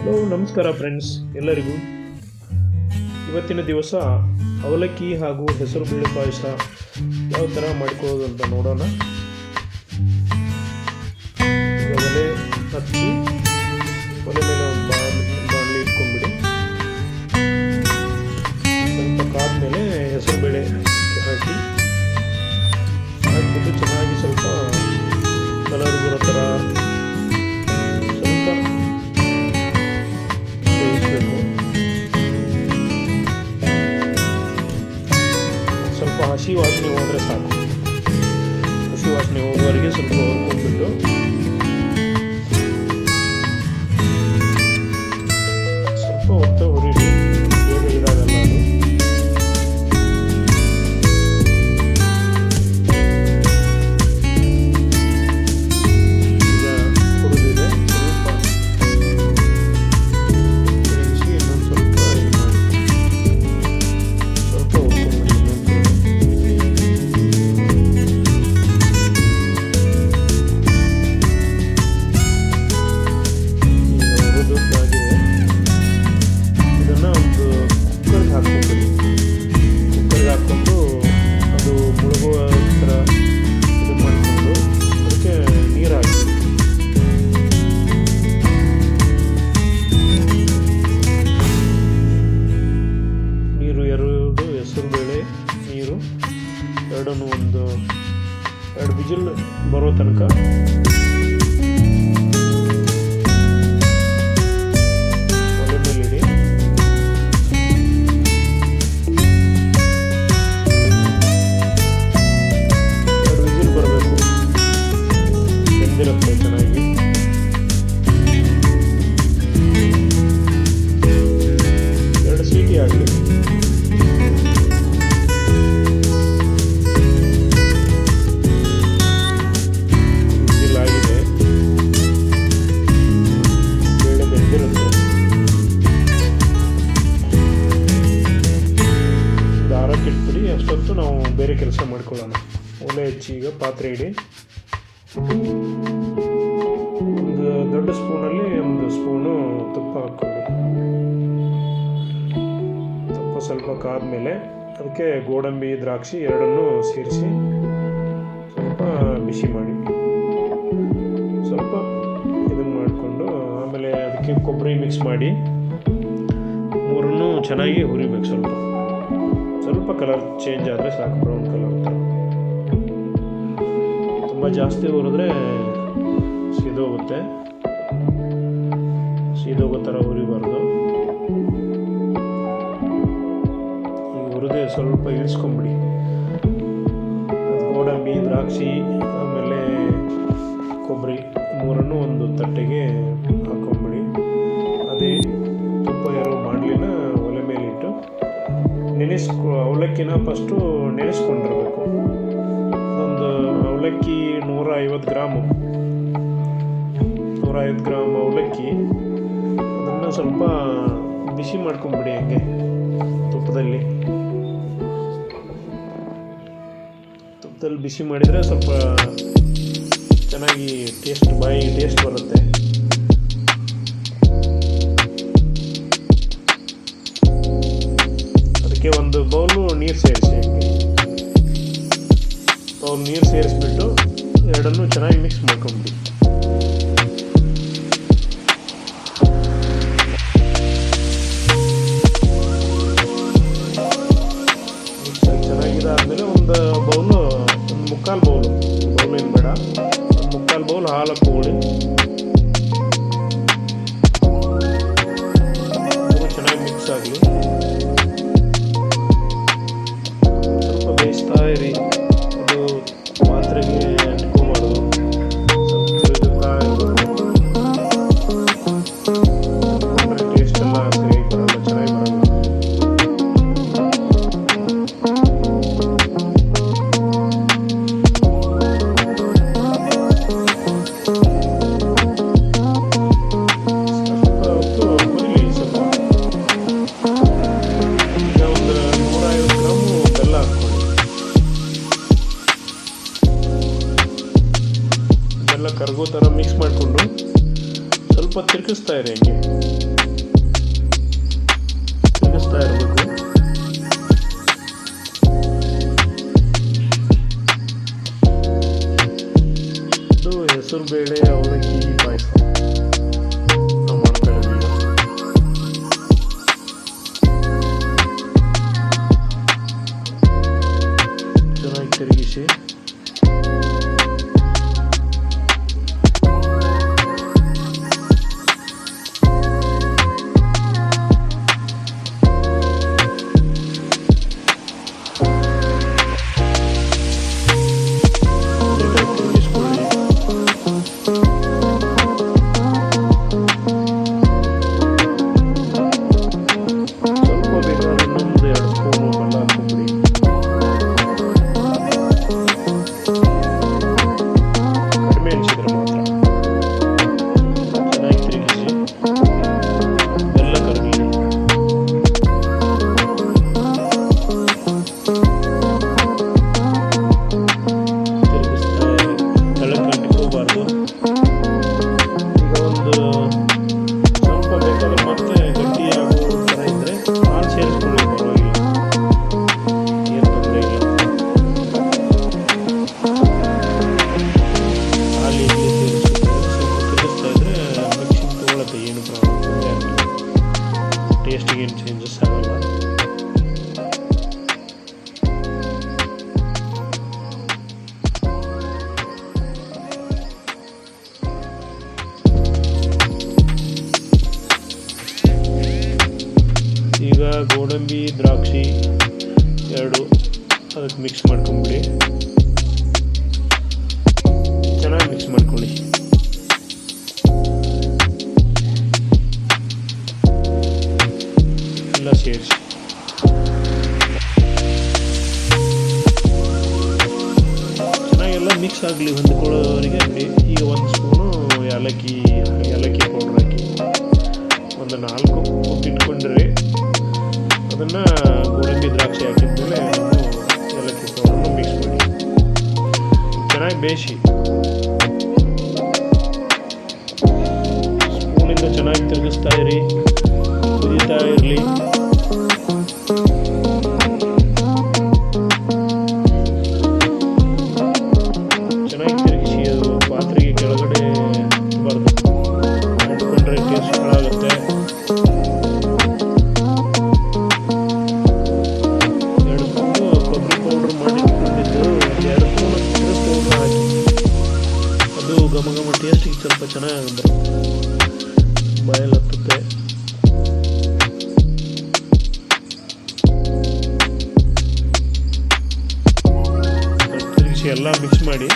Hello ನಮಸ್ಕಾರ friends ಎಲ್ಲರಿಗೂ? ಇವತ್ತಿನ ದಿವಸ ಅವಲಕ್ಕಿ ಹಾಗೂ ಹೆಸರು ಬೇಳೆ ಪಾಯಸ ಯಾವ ಥರ ಮಾಡ್ಕೊಳ್ಳೋದು ಅಂತ ನೋಡೋಣ. ಹಸಿ ವಾಸನೆ ಹೋದರೆ ಸಾಕು ಹಸಿ ವಾಸನೆ ಹೋಗುವವರೆಗೆ ಸ್ವಲ್ಪ ಹುರ್ಕೊಂಡ್ಬಿಟ್ಟು ಸ್ವಲ್ಪ ಹೊತ್ತು ಹುರಿಡಿ ಆಗಲಿ ವಿಜಿಲ್ ಆಗಿದೆ ಬೇಳೆ ಬೆಂದಿರುತ್ತೆ ದಾರಕ್ಕೆ ಇಟ್ಬಿಡಿ ಅಷ್ಟೊತ್ತು ನಾವು ಬೇರೆ ಕೆಲಸ ಮಾಡ್ಕೊಳ್ಳೋಣ ಒಲೆ ಹಚ್ಚಿ ಈಗ ಪಾತ್ರೆ ಇಡಿ ಒಂದು ದೊಡ್ಡ ಸ್ಪೂನಲ್ಲಿ ಒಂದು ಸ್ಪೂನು ತುಪ್ಪ ಹಾಕ್ಕೊಳ್ಳಿ ತುಪ್ಪ ಕಾದ ಮೇಲೆ ಅದಕ್ಕೆ ಗೋಡಂಬಿ, ದ್ರಾಕ್ಷಿ ಎರಡನ್ನೂ ಸೇರಿಸಿ ಸ್ವಲ್ಪ ಬಿಸಿ ಮಾಡಿ. ಸ್ವಲ್ಪ ಇದನ್ನು ಮಾಡಿಕೊಂಡು ಆಮೇಲೆ ಅದಕ್ಕೆ ಕೊಬ್ಬರಿ ಮಿಕ್ಸ್ ಮಾಡಿ. ಮೂರನ್ನು ಚೆನ್ನಾಗಿ ಹುರಿಬೇಕು ಸ್ವಲ್ಪ. ಸ್ವಲ್ಪ ಕಲರ್ ಚೇಂಜ್ ಆದರೆ ಸಾಕು ಬ್ರೌನ್ ಕಲರ್ ತುಂಬ ಜಾಸ್ತಿ ಹುರಿದ್ರೆ ಸೀದೋಗುತ್ತೆ. ಸೀದೋಗೋ ಥರ ಹುರಿಬಾರ್ದು. ಹುರಿದೆ ಸ್ವಲ್ಪ ಇಳಿಸ್ಕೊಂಬಿಡಿ ಗೋಡಂಬಿ, ದ್ರಾಕ್ಷಿ, ಆಮೇಲೆ ಕೊಬ್ಬರಿ, ಮೂರನ್ನು ಒಂದು ತಟ್ಟೆಗೆ ಹಾಕೊಂಬಿಡಿ. ಅದೇ ತುಪ್ಪ ಇರೋ ಬಾಣಲಿನ ಒಲೆ ಮೇಲಿಟ್ಟು ನೆನೆಸ್ಕೊ, ಅವಲಕ್ಕಿನ ಫಸ್ಟು ನೆನೆಸ್ಕೊಂಡಿರಬೇಕು. ಒಂದು ಅವಲಕ್ಕಿ ನೂರ ಐವತ್ತು ಗ್ರಾಮು. ನೂರ ಐವತ್ತು ಗ್ರಾಮ್ ಅವಲಕ್ಕಿ. ಅದನ್ನು ಸ್ವಲ್ಪ ಬಿಸಿ ಮಾಡ್ಕೊಂಬಿಡಿ ಹಂಗೆ ತುಪ್ಪದಲ್ಲಿ. ಬಿಸಿ ಮಾಡಿದರೆ ಸ್ವಲ್ಪ ಚೆನ್ನಾಗಿ ಟೇಸ್ಟ್ ಬಾಯಿ ಟೇಸ್ಟ್ ಬರುತ್ತೆ. ಅದಕ್ಕೆ ಒಂದು ಬೌಲು ನೀರು ಸೇರಿಸಿ. ಬೌಲ್ ನೀರು ಸೇರಿಸ್ಬಿಟ್ಟು ಎರಡನ್ನೂ ಚೆನ್ನಾಗಿ ಮಿಕ್ಸ್ ಮಾಡ್ಕೊಂಬಿಡಿ ಚೆನ್ನಾಗಿದಾದ್ಮೇಲೆ ಒಂದು ಬೌಲು, ಒಂದು ಮುಕ್ಕಾಲು ಬೌಲು. ಬೌಲ್ ಏನು ಬೇಡ. ಒಂದು ಮುಕ್ಕಾಲು ಬೌಲ್ ಹಾಲು ಹಾಕ್ಕೊಳ್ಳಿ ಮೂರು ಚೆನ್ನಾಗಿ ಮಿಕ್ಸ್ ಆಗಲಿ. ಸ್ವಲ್ಪ ಬೇಯಿಸ್ತಾ ಇರಿ. किस टायर रहेंगे किस टायर पर को तो हैसर बेड़े और ಈಗ ಗೋಡಂಬಿ, ದ್ರಾಕ್ಷಿ ಎರಡು ಅದಕ್ಕೆ ಮಿಕ್ಸ್ ಮಾಡ್ಕೊಂಬಿಡಿ. ಚೆನ್ನಾಗಿ ಮಿಕ್ಸ್ ಮಾಡ್ಕೊಳ್ಳಿ. ಎಲ್ಲ ಸೇರಿಸಿ. ಚೆನ್ನಾಗೆಲ್ಲ ಮಿಕ್ಸ್ ಆಗಲಿ ಹೊಂದ್ಕೊಳ್ಳೋವರೆಗೆ ಬಿಡಿ ಈಗ ಒಂದು ಸ್ಪೂನು ಏಲಕ್ಕಿ ಏಲಕ್ಕಿ ಪೌಡ್ರ್ ಹಾಕಿ. ಒಂದು ನಾಲ್ಕು ಇಟ್ಕೊಂಡ್ರಿ. ಅದನ್ನು ಗೋಡಂಬಿ ದ್ರಾಕ್ಷಿ ಹಾಕಿದ್ಮೇಲೆ ಏಲಕ್ಕಿ ಪೌಡ್ರನ್ನು ಮಿಕ್ಸ್ ಮಾಡಿ. ಚೆನ್ನಾಗಿ ಬೇಯಿಸಿ. ಸ್ಪೂನಿಂದ ಚೆನ್ನಾಗಿ ತಿರುಗಿಸ್ತಾ ಇರಿ, ಕುದೀತಾ ಇರಲಿ. ಅದು ಘಮ ಘಮ ಟೇಸ್ಟಿಗೆ ಸ್ವಲ್ಪ ಚೆನ್ನಾಗಿ ಬರುತ್ತೆ ಬಾಯಲ್ಲಿ ಹತ್ತುತ್ತೆ. ಎಲ್ಲ ಮಿಕ್ಸ್ ಮಾಡಿ.